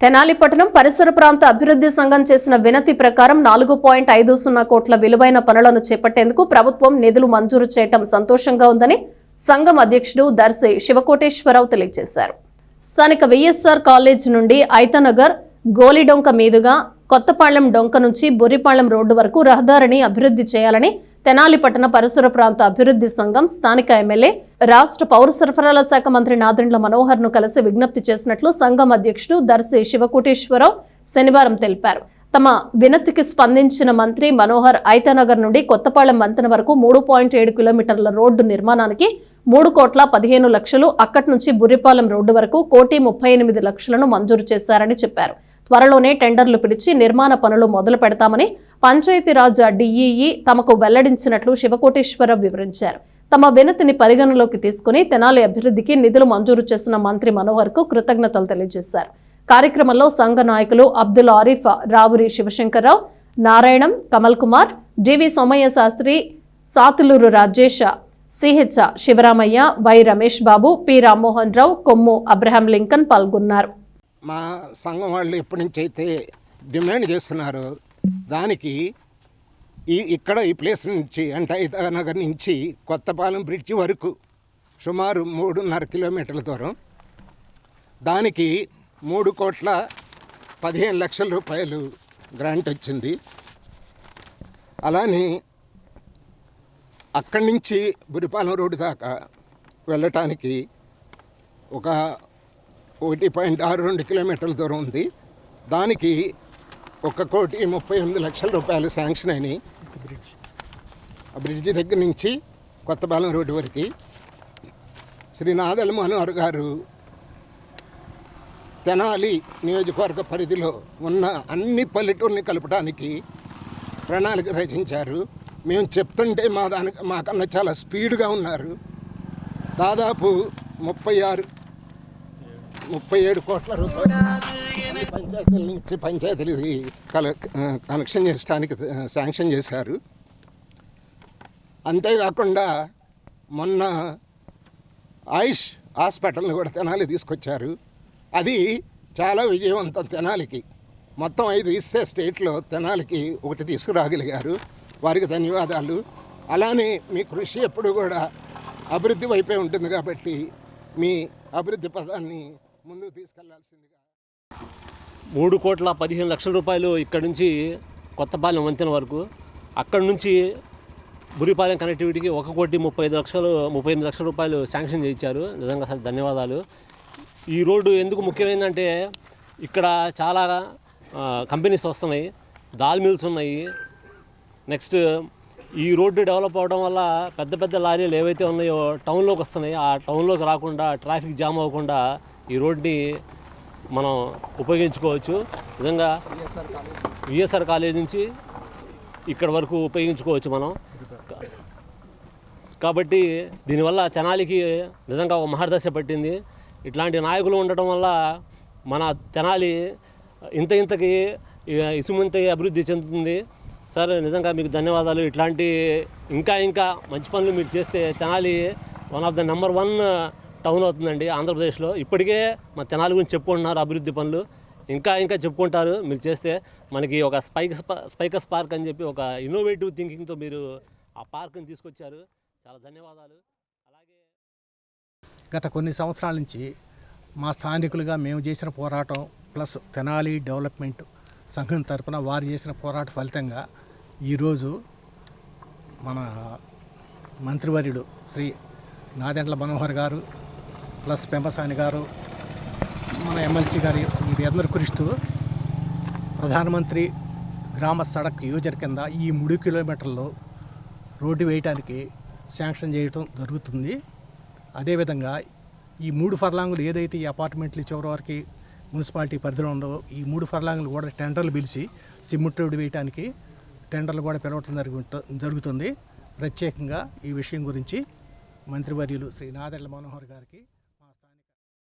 తెనాలి పట్టణం పరిసర ప్రాంత అభివృద్ధి సంఘం చేసిన వినతి ప్రకారం నాలుగు పాయింట్ ఐదు సున్నా కోట్ల విలువైన పనులను చేపట్టేందుకు ప్రభుత్వం నిధులు మంజూరు చేయటం సంతోషంగా ఉందని సంఘం అధ్యక్షుడు దర్శి శివకోటేశ్వరరావు తెలియజేశారు. స్థానిక వైఎస్ఆర్ కాలేజ్ నుండి ఐతనగర్ గోలిడొంక మీదుగా కొత్తపాళ్ళం డొంక నుంచి బొర్రిపాళ్ళెం రోడ్డు వరకు రహదారిని అభివృద్ధి చేయాలని తెనాలి పట్టణ పరిసర ప్రాంత అభివృద్ధి సంఘం స్థానిక ఎమ్మెల్యే రాష్ట్ర పౌర సరఫరాల శాఖ మంత్రి నాదెండ్ల మనోహర్ను కలిసి విజ్ఞప్తి చేసినట్లు సంఘం అధ్యక్షుడు దర్శి శివకోటేశ్వరరావు శనివారం తెలిపారు. తమ వినతికి స్పందించిన మంత్రి మనోహర్ ఐతానగర్ నుండి కొత్తపాళెం వంతెన వరకు మూడు పాయింట్ ఏడు కిలోమీటర్ల రోడ్డు నిర్మాణానికి మూడు కోట్ల పదిహేను లక్షలు అక్కడి నుంచి బుర్రిపాలెం రోడ్డు వరకు కోటి ముప్పై ఎనిమిది లక్షలను మంజూరు చేశారని చెప్పారు. త్వరలోనే టెండర్లు పిలిచి నిర్మాణ పనులు మొదలు పెడతామని పంచాయతీరాజ్ డిఈఈ తమకు వెల్లడించినట్లు శివకోటేశ్వరరావు వివరించారు. తమ వినతిని పరిగణలోకి తీసుకుని తెనాలి అభివృద్ధికి నిధులు మంజూరు చేసిన మంత్రి మనోహర్కు కృతజ్ఞతలు తెలియజేశారు. కార్యక్రమంలో సంఘ నాయకులు Abdul Arif Raavuri Sivashankar Rao Narayanam Kamal Kumar D V Somaiah Sastry Satuluru Rajesh CH Sivaramaiah Y Ramesh Babu P Rammohan Rao Kommu Abraham Lincoln పాల్గొన్నారు. మా సంఘం వాళ్ళు ఎప్పటి నుంచి అయితే డిమాండ్ చేస్తున్నారు దానికి ఈ ఇక్కడ ఈ ప్లేస్ నుంచి అంటే నగర్ నుంచి కొత్తపాలెం బ్రిడ్జి వరకు సుమారు మూడున్నర కిలోమీటర్ల దూరం. దానికి మూడు కోట్ల పదిహేను లక్షల రూపాయలు గ్రాంట్ వచ్చింది. అలానే అక్కడి నుంచి బురిపాలెం రోడ్డు దాకా వెళ్ళటానికి ఒక ఒకటి పాయింట్ ఆరు రెండు కిలోమీటర్ల దూరం ఉంది. దానికి ఒక కోటి ముప్పై ఎనిమిది లక్షల రూపాయలు శాంక్షన్ అయినాయి. ఆ బ్రిడ్జి దగ్గర నుంచి కొత్తపాలెం రోడ్డు వరకు. శ్రీ నాదల మనోహర్ గారు తెనాలి నియోజకవర్గ పరిధిలో ఉన్న అన్ని పల్లెటూరిని కలపడానికి ప్రణాళిక రచించారు. మేము చెప్తుంటే మా దానికి మాకన్నా చాలా స్పీడ్గా ఉన్నారు. దాదాపు ముప్పై ఆరు ముప్పై ఏడు కోట్ల రూపాయలు పంచాయతీల నుంచి పంచాయతీలు ఇది కల కనెక్షన్ చేయడానికి శాంక్షన్ చేశారు. అంతేకాకుండా మొన్న ఆయుష్ హాస్పిటల్ని కూడా తెనాలి తీసుకొచ్చారు. అది చాలా విజయవంతం తెనాలికి. మొత్తం ఐదు ఇస్తే స్టేట్లో తెనాలికి ఒకటి తీసుకురాగలిగారు. వారికి ధన్యవాదాలు. అలానే మీ కృషి ఎప్పుడు కూడా అభివృద్ధి వైపే ఉంటుంది కాబట్టి మీ అభివృద్ధి పదాన్ని ముందుకు తీసుకెళ్ళాల్సిందిగా. మూడు కోట్ల పదిహేను లక్షల రూపాయలు ఇక్కడ నుంచి కొత్తపాలెం వంతెన వరకు. అక్కడ నుంచి బురిపాలెం కనెక్టివిటీకి ఒక కోటి ముప్పై ఐదు లక్షలు ముప్పై ఎనిమిది లక్షల రూపాయలు శాంక్షన్ చేయించారు. నిజంగా సార్ ధన్యవాదాలు. ఈ రోడ్డు ఎందుకు ముఖ్యమైందంటే ఇక్కడ చాలా కంపెనీస్ వస్తున్నాయి దాల్ మిల్స్ ఉన్నాయి. నెక్స్ట్ ఈ రోడ్డు డెవలప్ అవడం వల్ల పెద్ద పెద్ద లారీలు ఏవైతే ఉన్నాయో టౌన్లోకి వస్తున్నాయి ఆ టౌన్లోకి రాకుండా ట్రాఫిక్ జామ్ అవ్వకుండా ఈ రోడ్ని మనం ఉపయోగించుకోవచ్చు. నిజంగా విఎస్ఆర్ కాలేజ్. నుంచి ఇక్కడ వరకు ఉపయోగించుకోవచ్చు మనం. కాబట్టి దీనివల్ల తెనాలికి నిజంగా ఒక మహర్దశ పట్టింది. ఇట్లాంటి నాయకులు ఉండటం వల్ల మన తెనాలి ఇంత ఇంతకి ఇసుమంత అభివృద్ధి చెందుతుంది. సార్ నిజంగా మీకు ధన్యవాదాలు. ఇట్లాంటి ఇంకా ఇంకా మంచి పనులు మీరు చేస్తే Tenali one of the number one town అవుతుందండి ఆంధ్రప్రదేశ్లో. ఇప్పటికే మా తెనాలి గురించి చెప్పుకుంటున్నారు అభివృద్ధి పనులు. ఇంకా ఇంకా చెప్పుకుంటారు. మీరు చేస్తే మనకి ఒక స్పైకస్ స్పైకస్ పార్క్ అని చెప్పి ఒక ఇన్నోవేటివ్ థింకింగ్తో మీరు ఆ పార్క్ని తీసుకొచ్చారు. చాలా ధన్యవాదాలు. అలాగే గత కొన్ని సంవత్సరాల నుంచి మా స్థానికులుగా మేము చేసిన పోరాటం ప్లస్ తెనాలి డెవలప్మెంట్ సంఘం తరఫున వారు చేసిన పోరాట ఫలితంగా ఈరోజు మన మంత్రివర్యుడు శ్రీ నాదెండ్ల మనోహర్ గారు ప్లస్ పెంపసాని గారు మన ఎమ్మెల్సీ గారు వీరందరూ కృషిస్తూ ప్రధానమంత్రి గ్రామ సడక్ యోజన కింద ఈ మూడు కిలోమీటర్లు రోడ్డు వేయటానికి శాంక్షన్ చేయటం జరుగుతుంది. అదేవిధంగా ఈ మూడు ఫర్లాంగులు ఏదైతే ఈ అపార్ట్మెంట్లు చివరి వరకు మున్సిపాలిటీ పరిధిలో ఉండవో ఈ మూడు ఫర్లాంగులు కూడా టెండర్లు పిలిచి సిమెంట్ రోడ్డు వేయటానికి టెండర్లు కూడా పిలవటం జరుగుతు జరుగుతుంది. ప్రత్యేకంగా ఈ విషయం గురించి మంత్రివర్యులు శ్రీ నాదెళ్ళ మనోహర్ గారికి